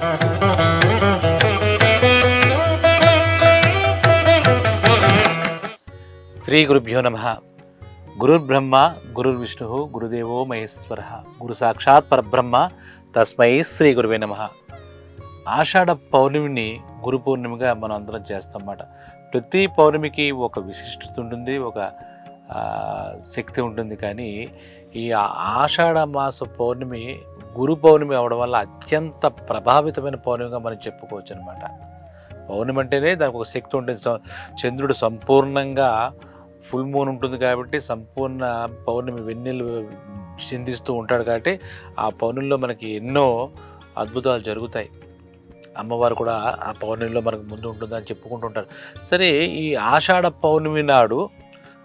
శ్రీ గురుభ్యో నమ. గురుర్బ్రహ్మ గురుర్విష్ణు గురుదేవో మహేశ్వర. గురు సాక్షాత్ పరబ్రహ్మ తస్మై శ్రీ గురువే నమ. ఆషాఢ పౌర్ణమిని గురు పౌర్ణమిగా మనం అందరం చేస్తాం అన్నమాట ప్రతి పౌర్ణమికి ఒక విశిష్టత ఉంటుంది ఒక శక్తి ఉంటుంది కానీ ఈ ఆషాఢ మాస పౌర్ణమి గురు పౌర్ణమి అవడం వల్ల అత్యంత ప్రభావితమైన పౌర్ణమిగా మనం చెప్పుకోవచ్చు అనమాట పౌర్ణమి అంటేనే దానికి ఒక శక్తి ఉంటుంది. చంద్రుడు సంపూర్ణంగా ఫుల్ మూన్ ఉంటుంది కాబట్టి సంపూర్ణ పౌర్ణమి వెన్నెలు చిందిస్తూ ఉంటాడు కాబట్టి ఆ పౌర్ణమిలో మనకి ఎన్నో అద్భుతాలు జరుగుతాయి. అమ్మవారు కూడా ఆ పౌర్ణమిలో మనకు ముందు ఉంటుందని చెప్పుకుంటుంటారు సరే ఈ ఆషాఢ పౌర్ణమి నాడు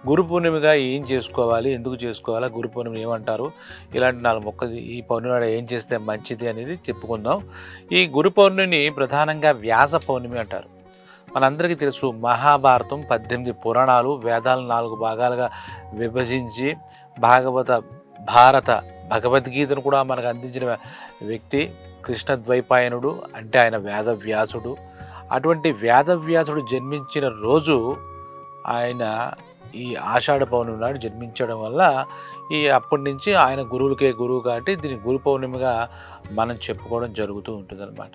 గురు పూర్ణిమగా ఏం చేసుకోవాలి ఎందుకు చేసుకోవాలి గురు పూర్ణిమ ఏమంటారు? ఇలాంటి నాలుగు మొక్కలు ఈ పౌర్ణమి ఏం చేస్తే మంచిది అనేది చెప్పుకుందాం. ఈ గురు పౌర్ణమిని ప్రధానంగా వ్యాస పౌర్ణమి అంటారు. మనందరికీ తెలుసు మహాభారతం పద్దెనిమిది పురాణాలు వేదాలు నాలుగు భాగాలుగా విభజించి భాగవత భారత భగవద్గీతను కూడా మనకు అందించిన వ్యక్తి కృష్ణద్వైపాయనుడు అంటే ఆయన వేదవ్యాసుడు. అటువంటి వేదవ్యాసుడు జన్మించిన రోజు ఆయన ఈ ఆషాఢ పౌర్ణమి నాడు జన్మించడం వల్ల ఈ అప్పటి నుంచి ఆయన గురువులకే గురువు కాబట్టి దీన్ని గురు పౌర్ణమిగా మనం చెప్పుకోవడం జరుగుతూ ఉంటుందన్నమాట.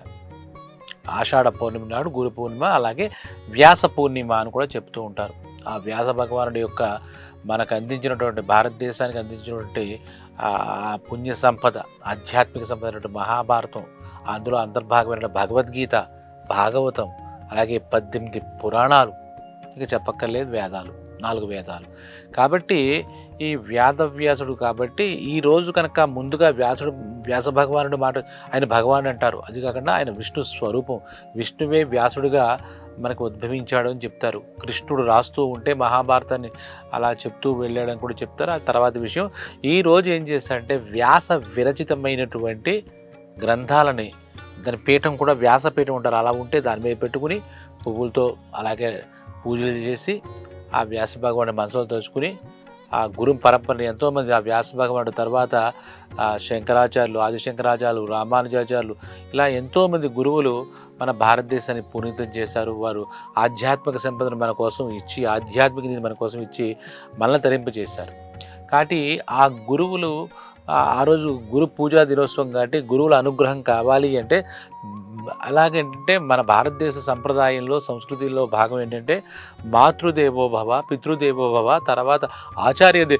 ఆషాఢ పౌర్ణమి నాడు గురు పౌర్ణిమ అలాగే వ్యాస పూర్ణిమ అని కూడా చెప్తూ ఉంటారు. ఆ వ్యాస భగవానుడి యొక్క మనకు అందించినటువంటి భారతదేశానికి అందించినటువంటి ఆ పుణ్య సంపద ఆధ్యాత్మిక సంపద మహాభారతం అందులో అంతర్భాగమైన భగవద్గీత భాగవతం అలాగే పద్దెనిమిది పురాణాలు. ఇక చెప్పక్కర్లేదు వేదాలు. నాలుగు వేదాలు. కాబట్టి ఈ వ్యాధవ్యాసుడు కాబట్టి ఈ రోజు కనుక ముందుగా వ్యాసుడు వ్యాస భగవానుడు మాట ఆయన భగవాన్ అంటారు. అది కాకుండా ఆయన విష్ణు స్వరూపం విష్ణువే వ్యాసుడిగా మనకు ఉద్భవించాడు అని చెప్తారు. కృష్ణుడు రాస్తూ ఉంటే మహాభారతాన్ని అలా చెప్తూ వెళ్ళాడని కూడా చెప్తారు. ఆ తర్వాత విషయం ఈ రోజు ఏం చేస్తారంటే వ్యాస విరచితమైనటువంటి గ్రంథాలని దాని పీఠం కూడా వ్యాసపీఠం ఉంటారు అలా ఉంటే దాని మీద పెట్టుకుని పువ్వులతో అలాగే పూజలు చేసి ఆ వ్యాస భగవానుడి మనసులో తలుచుకుని ఆ గురు పరంపరని ఎంతోమంది ఆ వ్యాస భగవానుడు తర్వాత ఆ శంకరాచార్యులు ఆదిశంకరాచార్యులు రామానుజాచార్యులు ఇలా ఎంతోమంది గురువులు మన భారతదేశాన్ని పునీతం చేశారు. వారు ఆధ్యాత్మిక సంపదను మన కోసం ఇచ్చి ఆధ్యాత్మిక నిధి మన కోసం ఇచ్చి మనల్ని తరింపజేశారు. కాబట్టి ఆ గురువులు ఆ- రోజు గురు పూజా దినోత్సవం కాబట్టి గురువుల అనుగ్రహం కావాలి అంటే అలాగంటే మన భారతదేశ సంప్రదాయంలో సంస్కృతిలో భాగం ఏంటంటే మాతృదేవోభవ పితృదేవోభవ తర్వాత ఆచార్య దే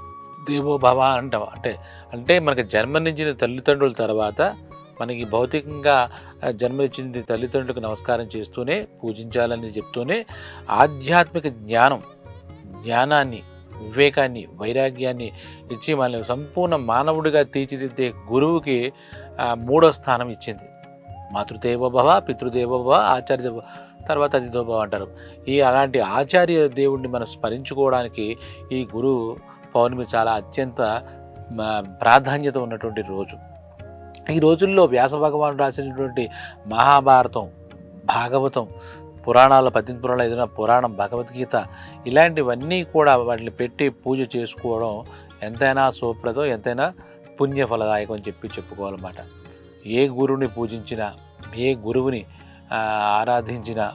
దేవోభవ అంటాం. అంటే అంటే మనకి జన్మనించిన తల్లిదండ్రుల తర్వాత మనకి భౌతికంగా ఆ, జన్మనిచ్చింది తల్లిదండ్రులకు నమస్కారం చేస్తూనే పూజించాలని చెప్తూనే ఆధ్యాత్మిక జ్ఞానం జ్ఞానాన్ని వివేకాన్ని వైరాగ్యాన్ని ఇచ్చి మనల్ని సంపూర్ణ మానవుడిగా తీర్చిదిద్దే గురువుకి మూడో స్థానం ఇచ్చింది. మాతృదేవోభవ పితృదేవోభవ ఆచార్య తర్వాత తర్వాత అతిథోభవ అంటారు. ఈ అలాంటి ఆచార్య దేవుణ్ణి మనం స్మరించుకోవడానికి ఈ గురు పౌర్ణమి చాలా అత్యంత మ, ప్రాధాన్యత ఉన్నటువంటి రోజు. ఈ రోజుల్లో వ్యాస భగవాన్ రాసినటువంటి మహాభారతం భాగవతం పురాణాల పద్దెనిమిది పురాణాలు ఏదైనా పురాణం భగవద్గీత ఇలాంటివన్నీ కూడా వాటిని పెట్టి పూజ చేసుకోవడం ఎంతైనా శుభప్రదం ఎంతైనా పుణ్యఫలదాయకం అని చెప్పి చెప్పుకోవాలన్నమాట. ఏ గురువుని పూజించినా ఏ గురువుని ఆరాధించినా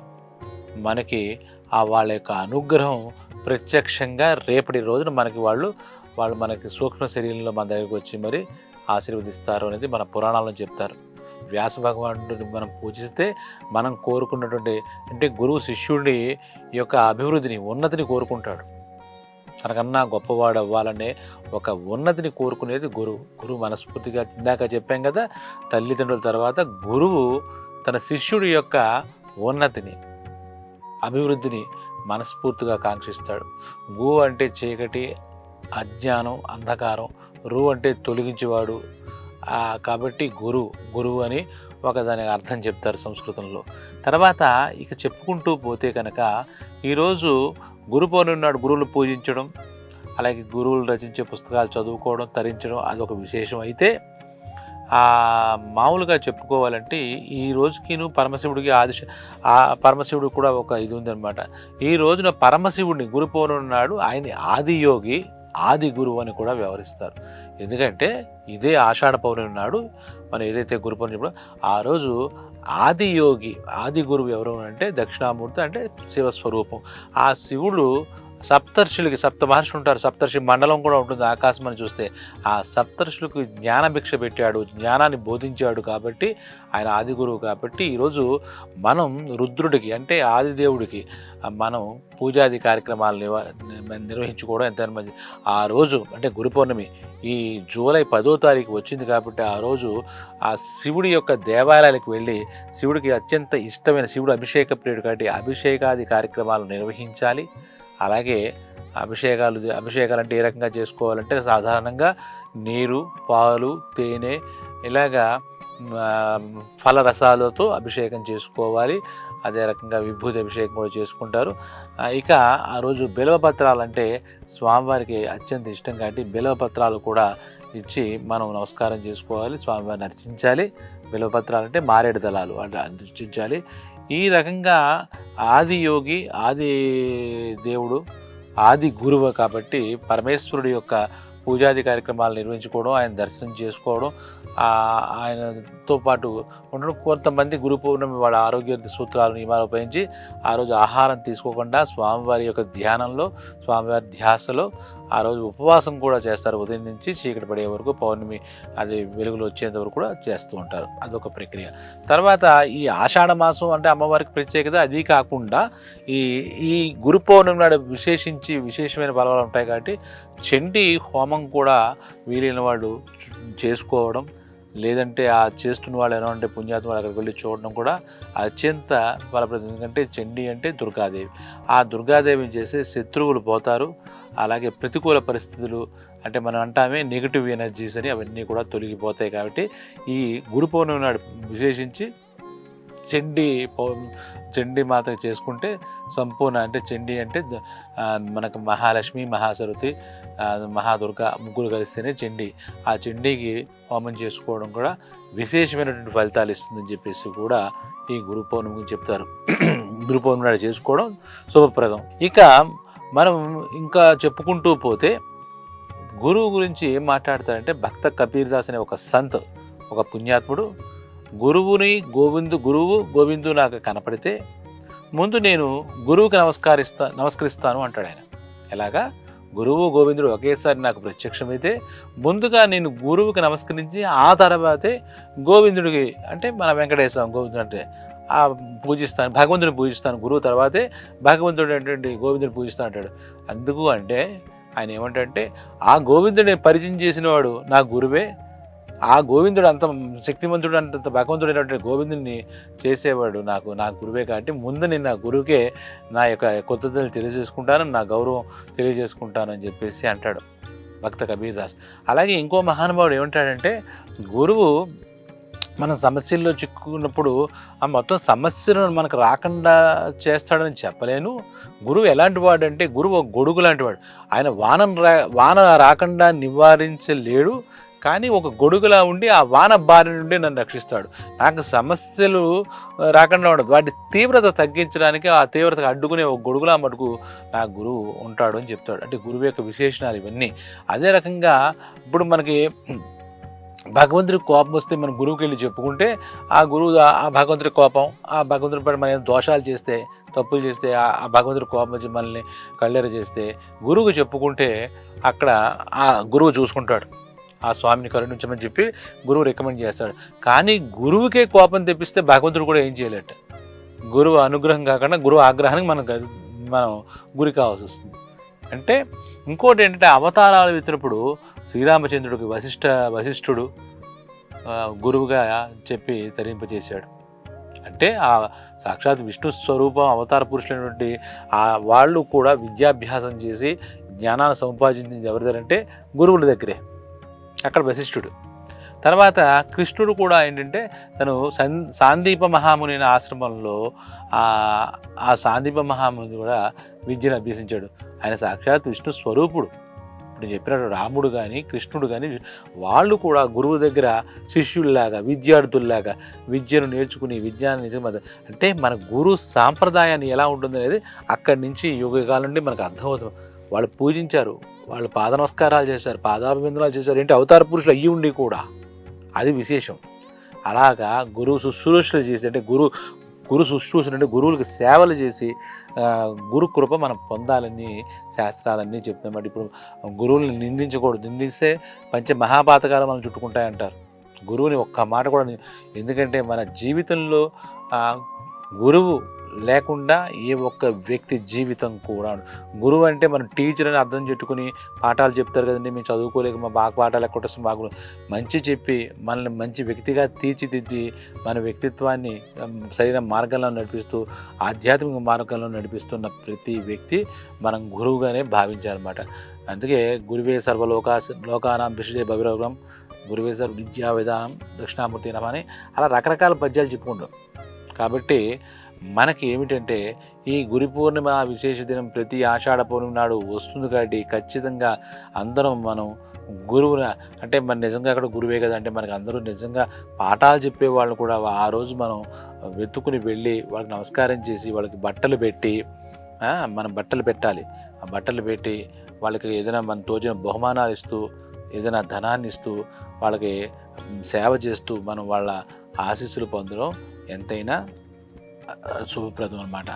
మనకి ఆ వాళ్ళ యొక్క అనుగ్రహం ప్రత్యక్షంగా రేపటి రోజున మనకి వాళ్ళు వాళ్ళు మనకి సూక్ష్మ శరీరంలో మన దగ్గరికి వచ్చి మరి ఆశీర్వదిస్తారు అనేది మన పురాణాలను చెప్తారు. వ్యాస భగవానుడిని మనం పూజిస్తే మనం కోరుకున్నటువంటి అంటే గురువు శిష్యుడి యొక్క అభివృద్ధిని ఉన్నతిని కోరుకుంటాడు. తనకన్నా గొప్పవాడు అవ్వాలనే ఒక ఉన్నతిని కోరుకునేది గురువు. గురువు మనస్ఫూర్తిగా ఇందాక చెప్పాం కదా తల్లిదండ్రుల తర్వాత గురువు తన శిష్యుడి యొక్క ఉన్నతిని అభివృద్ధిని మనస్ఫూర్తిగా కాంక్షిస్తాడు. గు అంటే చీకటి అజ్ఞానం అంధకారం రు అంటే తొలగించేవాడు. కాబట్టి గురు గురువు అని ఒక దానికి అర్థం చెప్తారు సంస్కృతంలో. తర్వాత ఇక చెప్పుకుంటూ పోతే కనుక ఈరోజు గురు పౌర్ణమి నాడు గురువులు పూజించడం అలాగే గురువులు రచించే పుస్తకాలు చదువుకోవడం తరించడం అదొక విశేషం. అయితే మామూలుగా చెప్పుకోవాలంటే ఈ రోజుకిను పరమశివుడికి ఆదిశ ఆ పరమశివుడికి కూడా ఒక ఇది ఉందన్నమాట. ఈ రోజున పరమశివుడిని గురు పౌర్ణమి నాడు ఆయన ఆదియోగి ఆది గురువు అని కూడా వ్యవహరిస్తారు. ఎందుకంటే ఇదే ఆషాఢ పౌర్ణమి నాడు మనం ఏదైతే గురు పౌర్ణమి ఆ రోజు ఆది యోగి ఆది గురువు ఎవరు అంటే దక్షిణామూర్తి అంటే శివస్వరూపం. ఆ శివుడు సప్తర్షులకి సప్త మహర్షులు ఉంటారు. సప్తర్షి మండలం కూడా ఉంటుంది ఆకాశం అని చూస్తే. ఆ సప్తర్షులకు జ్ఞాన భిక్ష పెట్టాడు జ్ఞానాన్ని బోధించాడు కాబట్టి ఆయన ఆది గురువు కాబట్టి ఈరోజు మనం రుద్రుడికి అంటే ఆదిదేవుడికి మనం పూజాది కార్యక్రమాలు నివ- నిర్వహించుకోవడం ఎంత మంచి ఆ రోజు అంటే గురు పౌర్ణమి ఈ జూలై పదో తారీఖు వచ్చింది కాబట్టి ఆ రోజు ఆ శివుడి యొక్క దేవాలయాలకు వెళ్ళి శివుడికి అత్యంత ఇష్టమైన శివుడు అభిషేక ప్రియుడు కాబట్టి అభిషేకాది కార్యక్రమాలు నిర్వహించాలి. అలాగే అభిషేకాలు అభిషేకాలు అంటే ఏ రకంగా చేసుకోవాలంటే సాధారణంగా నీరు పాలు తేనె ఇలాగా ఫల ఫలరసాలతో అభిషేకం చేసుకోవాలి. అదే రకంగా విభూతి అభిషేకం కూడా చేసుకుంటారు. ఇక ఆ రోజు బిలవపత్రాలు అంటే స్వామివారికి అత్యంత ఇష్టం కాబట్టి బిలవపత్రాలు కూడా ఇచ్చి మనం నమస్కారం చేసుకోవాలి. స్వామివారిని అర్చించాలి. బిలవపత్రాలు అంటే మారేడు దళాలు అంటే అర్చించాలి. ఈ రకంగా ఆది యోగి ఆది దేవుడు ఆది గురువు కాబట్టి పరమేశ్వరుడి యొక్క పూజాది కార్యక్రమాలు నిర్వహించుకోవడం ఆయన దర్శనం చేసుకోవడం ఆయనతో పాటు ఉండడం కొంతమంది గురు పౌర్ణమి వాళ్ళ ఆరోగ్య సూత్రాలు నియమాలు ఉపయోగించి ఆ రోజు ఆహారం తీసుకోకుండా స్వామివారి యొక్క ధ్యానంలో స్వామివారి ధ్యాసలో ఆ రోజు ఉపవాసం కూడా చేస్తారు. ఉదయం నుంచి చీకటి పడే వరకు పౌర్ణమి అది వెలుగులు వచ్చేంత వరకు కూడా చేస్తూ ఉంటారు. అదొక ప్రక్రియ. తర్వాత ఈ ఆషాఢ మాసం అంటే అమ్మవారికి ప్రత్యేకత అది కాకుండా ఈ ఈ గురు పౌర్ణమి నాడు విశేషించి విశేషమైన బలవాలు ఉంటాయి కాబట్టి చండీ హోమం కూడా వీలైన వాళ్ళు చేసుకోవడం లేదంటే ఆ చేస్తున్న వాళ్ళు ఎలా ఉంటే పుణ్యాత్మ వాళ్ళు అక్కడికి వెళ్ళి చూడడం కూడా అత్యంత ఫలప్రదం. ఎందుకంటే చండీ అంటే దుర్గాదేవి. ఆ దుర్గాదేవిని చేస్తే శత్రువులు పోతారు. అలాగే ప్రతికూల పరిస్థితులు అంటే మనం అంటామే నెగిటివ్ ఎనర్జీస్ అని అవన్నీ కూడా తొలగిపోతాయి కాబట్టి ఈ గురు పౌర్ణమి నాడు విశేషించి చండీ పౌ చండీ మాత చేసుకుంటే సంపూర్ణ అంటే చండీ అంటే మనకు మహాలక్ష్మి మహాసరస్వతి మహాదుర్గ ముగ్గురు కలిస్తేనే చండీ. ఆ చండీకి హోమం చేసుకోవడం కూడా విశేషమైనటువంటి ఫలితాలు ఇస్తుందని చెప్పేసి కూడా ఈ గురు పౌర్ణమి చెప్తారు. గురు పౌర్ణమి నాడు చేసుకోవడం శుభప్రదం. ఇక మనం ఇంకా చెప్పుకుంటూ పోతే గురువు గురించి ఏం మాట్లాడతారంటే భక్త కబీర్దాస్ అనే ఒక సంత్ ఒక పుణ్యాత్ముడు. గురువుని గోవిందు గురువు గోవిందు నాకు కనపడితే ముందు నేను గురువుకి నమస్కరిస్తా నమస్కరిస్తాను అంటాడు ఆయన. ఎలాగా? గురువు గోవిందుడు ఒకేసారి నాకు ప్రత్యక్షమైతే ముందుగా నేను గురువుకి నమస్కరించి ఆ తర్వాతే గోవిందుడికి అంటే మన వెంకటేశ్వరం గోవిందుడు అంటే ఆ పూజిస్తాను భగవంతుని పూజిస్తాను గురువు తర్వాతే భగవంతుడు ఏంటంటే గోవిందుని పూజిస్తాను అంటాడు. అందుకు అంటే ఆయన ఏమంటే ఆ గోవిందుడిని పరిచయం చేసినవాడు నా గురువే ఆ గోవిందుడు అంత శక్తివంతుడు అంత భగవంతుడైనటువంటి గోవిందుడిని చేసేవాడు నాకు నా గురువే కాబట్టి ముందు నేను నా గురువుకే నా యొక్క కొత్తతలు తెలియజేసుకుంటాను నా గౌరవం తెలియజేసుకుంటాను అని చెప్పేసి అంటాడు భక్త కబీర్దాస్. అలాగే ఇంకో మహానుభావుడు ఏమంటాడంటే గురువు మన సమస్యల్లో చిక్కుకున్నప్పుడు ఆ మొత్తం సమస్యలను మనకు రాకుండా చేస్తాడని చెప్పలేను. గురువు ఎలాంటి వాడు అంటే గురువు గొడుగు లాంటి వాడు. ఆయన వాన రా వాన రాకుండా నివారించలేడు. కానీ ఒక గొడుగులా ఉండి ఆ వాన బారి నుండి నన్ను రక్షిస్తాడు. నాకు సమస్యలు రాకుండా ఉండదు. వాటి తీవ్రత తగ్గించడానికి ఆ తీవ్రతకు అడ్డుకునే ఒక గొడుగులా మటుకు నా గురువు ఉంటాడు అని చెప్తాడు. అంటే గురువు యొక్క విశేషణాలు ఇవన్నీ. అదే రకంగా ఇప్పుడు మనకి భగవంతుడికి కోపం వస్తే మనం గురువుకి వెళ్ళి చెప్పుకుంటే ఆ గురువు ఆ- భగవంతుడి కోపం ఆ భగవంతుడి పడి మనం దోషాలు చేస్తే తప్పులు చేస్తే ఆ ఆ భగవంతుడి కోపం వచ్చి మనల్ని కళ్ళెర చేస్తే గురువుకు చెప్పుకుంటే అక్కడ ఆ గురువు చూసుకుంటాడు. ఆ స్వామిని కరుణించమని చెప్పి గురువు రికమెండ్ చేస్తాడు. కానీ గురువుకే కోపం తెప్పిస్తే భగవంతుడు కూడా ఏం చేయలేట. గురువు అనుగ్రహం కాకుండా గురువు ఆగ్రహానికి మనం మనం గురి కావాల్సి వస్తుంది. అంటే ఇంకోటి ఏంటంటే అవతారాలు ఎత్తినప్పుడు శ్రీరామచంద్రుడికి వశిష్ఠ వశిష్ఠుడు గురువుగా చెప్పి తరింపజేశాడు. అంటే ఆ సాక్షాత్ విష్ణు స్వరూపం అవతార పురుషులైనటువంటి ఆ వాళ్ళు కూడా విద్యాభ్యాసం చేసి జ్ఞానాన్ని సంపాదించింది ఎవరి అంటే గురువుల దగ్గరే. అక్కడ వశిష్ఠుడు తర్వాత కృష్ణుడు కూడా ఏంటంటే తను సన్ సాందీప మహాముని ఆశ్రమంలో ఆ ఆ సాందీప మహాముని కూడా విద్యను అభ్యసించాడు. ఆయన సాక్షాత్ విష్ణు స్వరూపుడు. ఇప్పుడు చెప్పినట్టు రాముడు కానీ కృష్ణుడు కానీ వాళ్ళు కూడా గురువు దగ్గర శిష్యుల్లాగా విద్యార్థుల్లాగా విద్యను నేర్చుకుని విజ్ఞానం నిజం అంటే మన గురు సాంప్రదాయాన్ని ఎలా ఉంటుంది అనేది అక్కడి నుంచి యుగకాలం నుండి మనకు అర్థమవుతుంది. వాళ్ళు పూజించారు వాళ్ళు పాద నమస్కారాలు చేశారు పాదాభివందనాలు చేశారు. ఏంటి? అవతార పురుషులు అయ్యి ఉండి కూడా. అది విశేషం. అలాగా గురువు శుశ్రూషలు చేసి అంటే గురు గురు శుశ్రూషలు అంటే గురువులకు సేవలు చేసి గురు కృప మనం పొందాలని శాస్త్రాలన్నీ చెప్తాం ఇప్పుడు గురువుని నిందించకూడదు. నిందిస్తే పంచ మహాపాతకాలు మనం చుట్టుకుంటాయంటారు. గురువుని ఒక్క మాట కూడా ఎందుకంటే మన జీవితంలో గురువు లేకుండా ఏ ఒక్క వ్యక్తి జీవితం కూడా గురువు అంటే మనం టీచర్ అని అర్థం చెట్టుకుని పాఠాలు చెప్తారు కదండి మేము చదువుకోలేక మా బాగా పాఠాలు ఎక్కడ బాగు మంచి చెప్పి మనల్ని మంచి వ్యక్తిగా తీర్చిదిద్ది మన వ్యక్తిత్వాన్ని సరైన మార్గంలో నడిపిస్తూ ఆధ్యాత్మిక మార్గంలో నడిపిస్తున్న ప్రతి వ్యక్తి మనం గురువుగానే భావించాలన్నమాట. అందుకే గురువే సర్వలోకా లోకానాం విషుదే భవిరోగం గురువే సర్వ విద్యా విధానం దక్షిణామూర్తి అని అలా రకరకాల పద్యాలు చెప్పుకుంటాం. కాబట్టి మనకి ఏమిటంటే ఈ గురి పూర్ణిమ విశేష దినం ప్రతి ఆషాఢ పౌర్ణమి నాడు వస్తుంది కాబట్టి ఖచ్చితంగా అందరం మనం గురువున అంటే మన నిజంగా అక్కడ గురువే కదా అంటే మనకి అందరూ నిజంగా పాఠాలు చెప్పే వాళ్ళు కూడా ఆ రోజు మనం వెతుకుని వెళ్ళి వాళ్ళకి నమస్కారం చేసి వాళ్ళకి బట్టలు పెట్టి మనం బట్టలు పెట్టాలి. ఆ బట్టలు పెట్టి వాళ్ళకి ఏదైనా మన తోచిన బహుమానాలు ఇస్తూ ఏదైనా ధనాన్ని ఇస్తూ వాళ్ళకి సేవ చేస్తూ మనం వాళ్ళ ఆశీస్సులు పొందడం ఎంతైనా శుభప్రదం అనమాట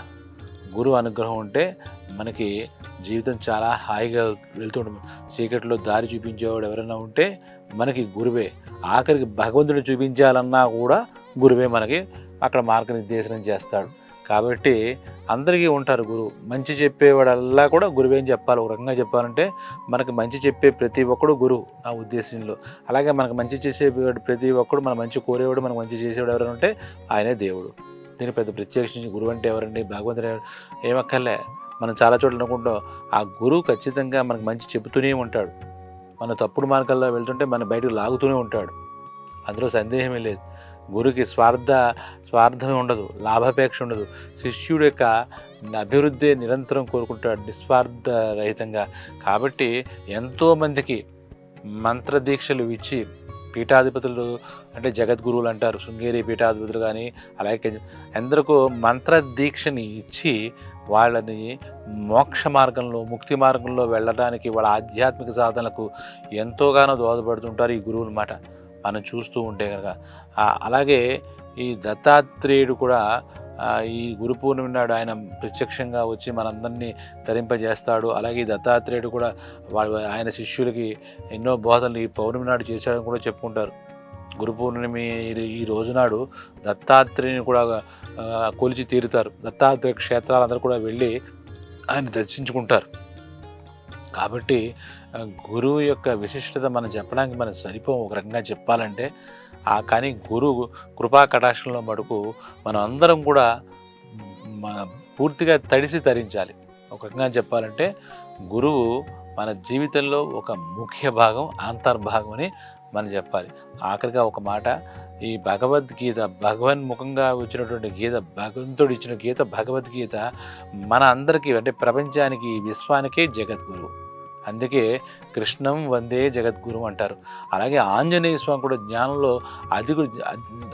గురువు అనుగ్రహం ఉంటే మనకి జీవితం చాలా హాయిగా వెళ్తుంటుంది. చీకట్లో దారి చూపించేవాడు ఎవరైనా ఉంటే మనకి గురువే. ఆఖరికి భగవంతుడు చూపించాలన్నా కూడా గురువే మనకి అక్కడ మార్గనిర్దేశనం చేస్తాడు. కాబట్టి అందరికీ ఉంటారు గురువు. మంచి చెప్పేవాడల్లా కూడా గురువే అని చెప్పాలి. ఒక రకంగా చెప్పాలంటే మనకి మంచి చెప్పే ప్రతి ఒక్కడు గురువు నా ఉద్దేశంలో. అలాగే మనకు మంచి చేసేవాడు ప్రతి ఒక్కడు మన మంచి కోరేవాడు మనకు మంచి చేసేవాడు ఎవరైనా ఉంటే ఆయనే దేవుడు. దీని పెద్ద ప్రత్యేకించి గురువు అంటే ఎవరండి? భగవంతుడు ఏమక్కర్లే. మనం చాలా చోట్ల అనుకుంటాం ఆ గురువు ఖచ్చితంగా మనకు మంచి చెబుతూనే ఉంటాడు. మన తప్పుడు మార్గాల్లో వెళ్తుంటే మన బయటకు లాగుతూనే ఉంటాడు. అందులో సందేహమే లేదు. గురుకి స్వార్థ స్వార్థం ఉండదు. లాభాపేక్ష ఉండదు. శిష్యుడు యొక్క అభివృద్ధి నిరంతరం కోరుకుంటాడు నిస్వార్థ రహితంగా కాబట్టి ఎంతోమందికి మంత్రదీక్షలు ఇచ్చి పీఠాధిపతులు అంటే జగద్గురువులు అంటారు శృంగేరి పీఠాధిపతులు కానీ అలాగే ఎందరికో మంత్ర దీక్షని ఇచ్చి వాళ్ళని మోక్ష మార్గంలో ముక్తి మార్గంలో వెళ్ళడానికి వాళ్ళ ఆధ్యాత్మిక సాధనలకు ఎంతోగానో దోహదపడుతుంటారు ఈ గురువుల మాట. మనం చూస్తూ ఉంటే కనుక అలాగే ఈ దత్తాత్రేయుడు కూడా ఈ గురు పూర్ణిమ నాడు ఆయన ప్రత్యక్షంగా వచ్చి మనందరినీ తరింపజేస్తాడు. అలాగే దత్తాత్రేయుడు కూడా వాళ్ళ ఆయన శిష్యులకి ఎన్నో బోధనలు ఈ పౌర్ణమి నాడు చేశాడని కూడా చెప్పుకుంటారు. గురు పూర్ణిమ ఈ- రోజునాడు దత్తాత్రేయుని కూడా కొలిచి తీరుతారు. దత్తాత్రేయ క్షేత్రాలందరూ కూడా వెళ్ళి ఆయన దర్శించుకుంటారు. కాబట్టి గురువు యొక్క విశిష్టత మనం చెప్పడానికి మనం సరిపో ఒక రకంగా చెప్పాలంటే ఆ కానీ గురువు కృపా కటాక్షంలో మటుకు మనం అందరం కూడా మన పూర్తిగా తడిసి తరించాలి. ఒక రకంగా చెప్పాలంటే గురువు మన జీవితంలో ఒక ముఖ్య భాగం అంతర్భాగం అని మనం చెప్పాలి. ఆఖరిగా ఒక మాట ఈ భగవద్గీత భగవన్ముఖంగా వచ్చినటువంటి గీత భగవంతుడు ఇచ్చిన గీత భగవద్గీత మన అందరికీ అంటే ప్రపంచానికి ఈ విశ్వానికే జగద్గురువు. అందుకే కృష్ణం వందే జగద్గురు అంటారు. అలాగే ఆంజనేయ స్వామి కూడా జ్ఞానంలో అధికుడు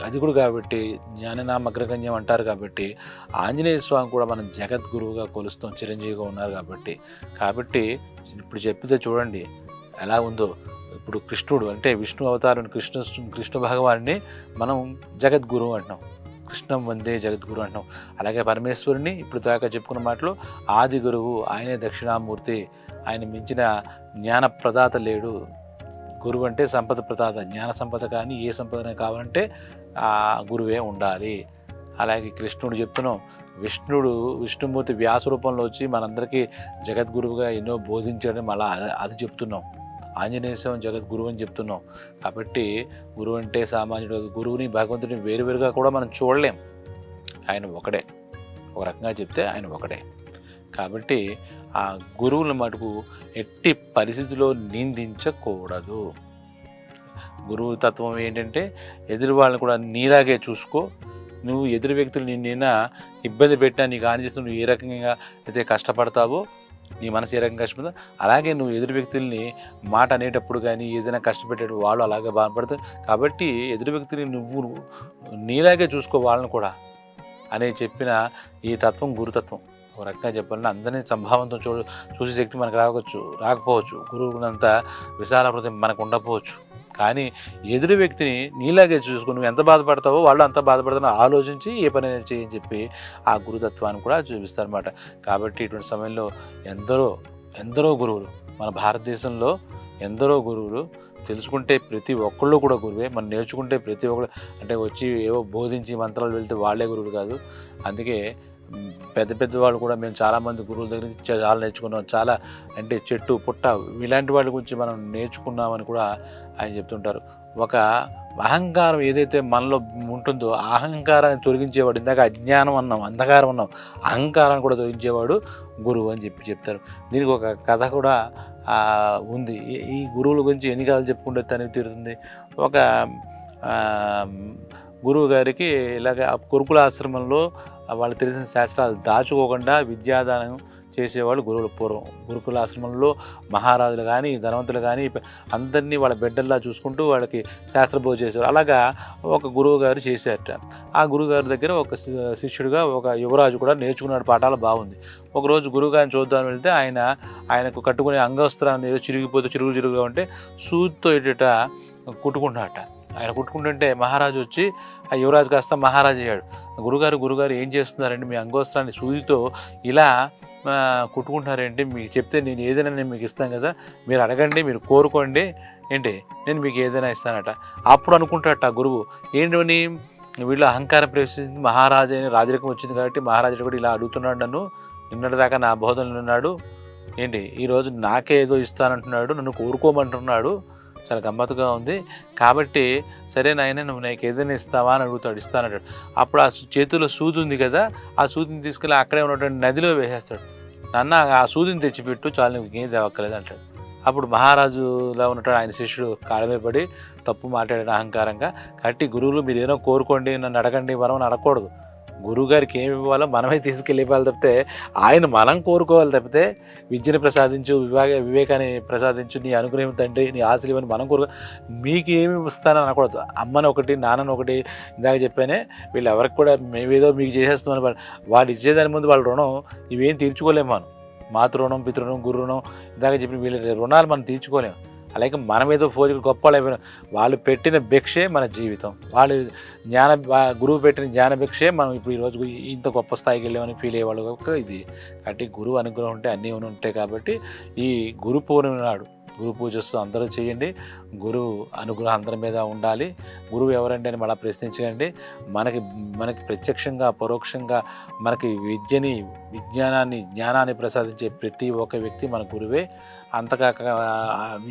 అధికుడు కాబట్టి జ్ఞాననామగ్రగణ్యం అంటారు కాబట్టి ఆంజనేయ స్వామి కూడా మనం జగద్గురువుగా కొలుస్తాం చిరంజీవిగా ఉన్నారు కాబట్టి. కాబట్టి ఇప్పుడు చెప్పితే చూడండి ఎలా ఉందో. ఇప్పుడు కృష్ణుడు అంటే విష్ణు అవతారం కృష్ణ కృష్ణ భగవాన్ని మనం జగద్గురువు అంటున్నాం. కృష్ణం వందే జగద్గురు అంటున్నాం. అలాగే పరమేశ్వరుని ఇప్పుడు దాకా చెప్పుకున్న మాటలు ఆది గురువు ఆయనే దక్షిణామూర్తి ఆయన మించిన జ్ఞాన ప్రదాత లేడు. గురువు అంటే సంపద ప్రదాత జ్ఞాన సంపద కానీ ఏ సంపద కావాలంటే ఆ గురువే ఉండాలి. అలాగే కృష్ణుడు చెప్తున్నాం విష్ణుడు విష్ణుమూర్తి వ్యాస రూపంలో వచ్చి మనందరికీ జగద్గురువుగా ఎన్నో బోధించడం అలా అది చెప్తున్నాం. ఆంజనేయ స్వామి జగద్గురువు అని చెప్తున్నాం. కాబట్టి గురువు అంటే సామాన్యుడు గురువుని భగవంతుని వేరువేరుగా కూడా మనం చూడలేం. ఆయన ఒకడే. ఒక రకంగా చెప్తే ఆయన ఒకడే. కాబట్టి ఆ గురువుల మటుకు ఎట్టి పరిస్థితిలో నిందించకూడదు. గురువు తత్వం ఏంటంటే ఎదురు వాళ్ళని కూడా నీలాగే చూసుకో. నువ్వు ఎదురు వ్యక్తులు నిన్నైనా ఇబ్బంది పెట్టినా నీకు హాని చేస్తూ నువ్వు ఏ రకంగా అయితే కష్టపడతావో నీ మనసు ఏ రకంగా కష్టపడతా అలాగే నువ్వు ఎదురు వ్యక్తుల్ని మాట అనేటప్పుడు కానీ ఏదైనా కష్టపెట్టేటప్పుడు వాళ్ళు అలాగే బాధపడతారు. కాబట్టి ఎదురు వ్యక్తుల్ని నువ్వు నీలాగే చూసుకో వాళ్ళని కూడా అని చెప్పిన ఈ తత్వం గురుతత్వం ఒక రకంగా చెప్పాలంటే అందరినీ సంభావంతో చూ చూసే శక్తి మనకు రావచ్చు రాకపోవచ్చు. గురువునంత విశాల హృదయం మనకు ఉండకపోవచ్చు. కానీ ఎదురు వ్యక్తిని నీలాగే చూసుకుని నువ్వు ఎంత బాధపడతావో వాళ్ళు అంత బాధపడతానో ఆలోచించి ఏ పని చేయని చెప్పి ఆ గురుతత్వాన్ని కూడా చూపిస్తారన్నమాట. కాబట్టి ఇటువంటి సమయంలో ఎందరో ఎందరో గురువులు మన భారతదేశంలో ఎందరో గురువులు తెలుసుకుంటే ప్రతి ఒక్కళ్ళు కూడా గురువే. మనం నేర్చుకుంటే ప్రతి ఒక్కళ్ళు అంటే వచ్చి ఏవో బోధించి మంత్రాలు వెళ్తే వాళ్ళే గురువులు కాదు. అందుకే పెద్ద పెద్ద వాళ్ళు కూడా మేము చాలామంది గురువుల దగ్గర నుంచి చాలా నేర్చుకున్నాం. చాలా అంటే చెట్టు పుట్ట ఇలాంటి వాళ్ళ గురించి మనం నేర్చుకున్నామని కూడా ఆయన చెప్తుంటారు. ఒక అహంకారం ఏదైతే మనలో ఉంటుందో ఆ అహంకారాన్ని తొలగించేవాడు ఇందాక అజ్ఞానం అన్నాం అంధకారం అన్నాం అహంకారాన్ని కూడా తొలగించేవాడు గురువు అని చెప్పి చెప్తారు. దీనికి ఒక కథ కూడా ఉంది. ఈ- ఈ గురువుల గురించి ఎన్ని కథలు చెప్పుకుంటే తనివి తీరుతుంది? ఒక గురువు గారికి ఇలాగ గురుకుల ఆశ్రమంలో వాళ్ళకి తెలిసిన శాస్త్రాలు దాచుకోకుండా విద్యాదానం చేసేవాళ్ళు గురువులు పూర్వం. గురుకుల ఆశ్రమంలో మహారాజులు కానీ ధనవంతులు కానీ అందరినీ వాళ్ళ బిడ్డల్లా చూసుకుంటూ వాళ్ళకి శాస్త్రబోధ చేసేవారు. అలాగా ఒక గురువు గారు చేశారట. ఆ గురువుగారి దగ్గర ఒక శి- శిష్యుడిగా ఒక యువరాజు కూడా నేర్చుకున్నాడు. పాఠాలు బాగుంది. ఒకరోజు గురువుగారిని చూద్దామని వెళ్తే ఆయన ఆయనకు కట్టుకునే అంగవస్త్రాన్ని ఏదో చిరిగిపోతే చిరుగు చిరుగుగా ఉంటే సూదితో ఎటుట కుట్టుకుంటున్నట ఆయన కుట్టుకుంటుంటే మహారాజు వచ్చి ఆ యువరాజు కాస్త మహారాజు అయ్యాడు. గురుగారు గురుగారు ఏం చేస్తున్నారండి మీ అంగోస్త్రాన్ని సూదితో ఇలా ఆ, కుట్టుకుంటున్నారేంటి? మీకు చెప్తే నేను ఏదైనా నేను మీకు ఇస్తాను కదా మీరు అడగండి మీరు కోరుకోండి. ఏంటి? నేను మీకు ఏదైనా ఇస్తానట. అప్పుడు అనుకుంటాడట ఆ గురువు ఏంటని వీళ్ళు అహంకారం ప్రవేశించింది మహారాజు అని రాజరికం వచ్చింది కాబట్టి మహారాజు కూడా ఇలా అడుగుతున్నాడు నన్ను. నిన్నటిదాకా నా బోధనలు ఉన్నాడు ఏంటి? ఈరోజు నాకే ఏదో ఇస్తానంటున్నాడు నన్ను కోరుకోమంటున్నాడు. చాలా గమ్మత్తుగా ఉంది. కాబట్టి సరే నాయన నువ్వు నాకు ఏదైనా ఇస్తావా అని అడుగుతాడు ఇస్తానంటాడు అప్పుడు ఆ చేతిలో సూది ఉంది కదా ఆ సూదిని తీసుకెళ్ళి అక్కడే ఉన్నటువంటి నదిలో వేసేస్తాడు. నాన్న ఆ సూదిని తెచ్చిపెట్టు చాలు నీకు ఏం తేవక్కలేదు అంటాడు. అప్పుడు మహారాజులా ఉన్నట్టు ఆయన శిష్యుడు కాలమే పడి తప్పు మాట్లాడిన అహంకారంగా. కట్టి గురువులు మీరు ఏదో కోరుకోండి నన్ను అడగండి వరం అడగకూడదు. గురువు గారికి ఏమి ఇవ్వాలో మనమే తీసుకెళ్ళి ఇవ్వాలి తప్పితే ఆయన మనం కోరుకోవాలి తప్పితే విద్యను ప్రసాదించు వివేక వివేకాన్ని ప్రసాదించు నీ అనుగ్రహం తండ్రి నీ ఆశలు ఇవ్వని మనం కోరుకో మీకు ఏమి ఇస్తానని అనకూడదు. అమ్మని ఒకటి నాన్నని ఒకటి ఇందాక చెప్పానే వీళ్ళు ఎవరికి కూడా మేమేదో మీకు చేసేస్తున్నాం వాళ్ళు వాళ్ళు ఇచ్చేదాని ముందు వాళ్ళ రుణం ఇవేం తీర్చుకోలేము మనం. మాతృ రుణం పితృణం గురు రుణం ఇందాక చెప్పిన వీళ్ళ రుణాలు మనం తీర్చుకోలేము అలాగే మనం ఏదో పూజలు గొప్పలు వాళ్ళు వాళ్ళు పెట్టిన భిక్షే మన జీవితం. వాళ్ళు జ్ఞాన గురువు పెట్టిన జ్ఞాన భిక్షే మనం ఇప్పుడు ఈరోజు ఇంత గొప్ప స్థాయికి వెళ్ళామని ఫీల్ అయ్యేవాళ్ళు ఇది. కాబట్టి గురువు అనుగ్రహం ఉంటే అన్నీ ఉంటాయి కాబట్టి ఈ గురు పౌర్ణమి నాడు గురు పూజస్సు అందరూ చేయండి. గురువు అనుగ్రహం అందరి మీద ఉండాలి. గురువు ఎవరంటే అని మళ్ళీ ప్రశ్నించకండి. మనకి మనకి ప్రత్యక్షంగా పరోక్షంగా మనకి విద్యని విజ్ఞానాన్ని జ్ఞానాన్ని ప్రసాదించే ప్రతి ఒక్క వ్యక్తి మన గురువే. అంతగా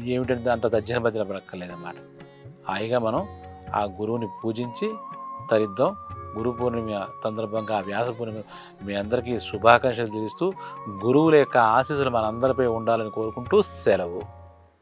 ఏమిటంటే అంత తజ్జన భజన పడక్కర్లేదన్నమాట హాయిగా మనం ఆ గురువుని పూజించి తరిద్దాం. గురు పూర్ణిమ సందర్భంగా వ్యాస పూర్ణిమ మీ అందరికీ శుభాకాంక్షలు తెలుస్తూ గురువుల యొక్క ఆశీస్సులు మనందరిపై ఉండాలని కోరుకుంటూ సెలవు.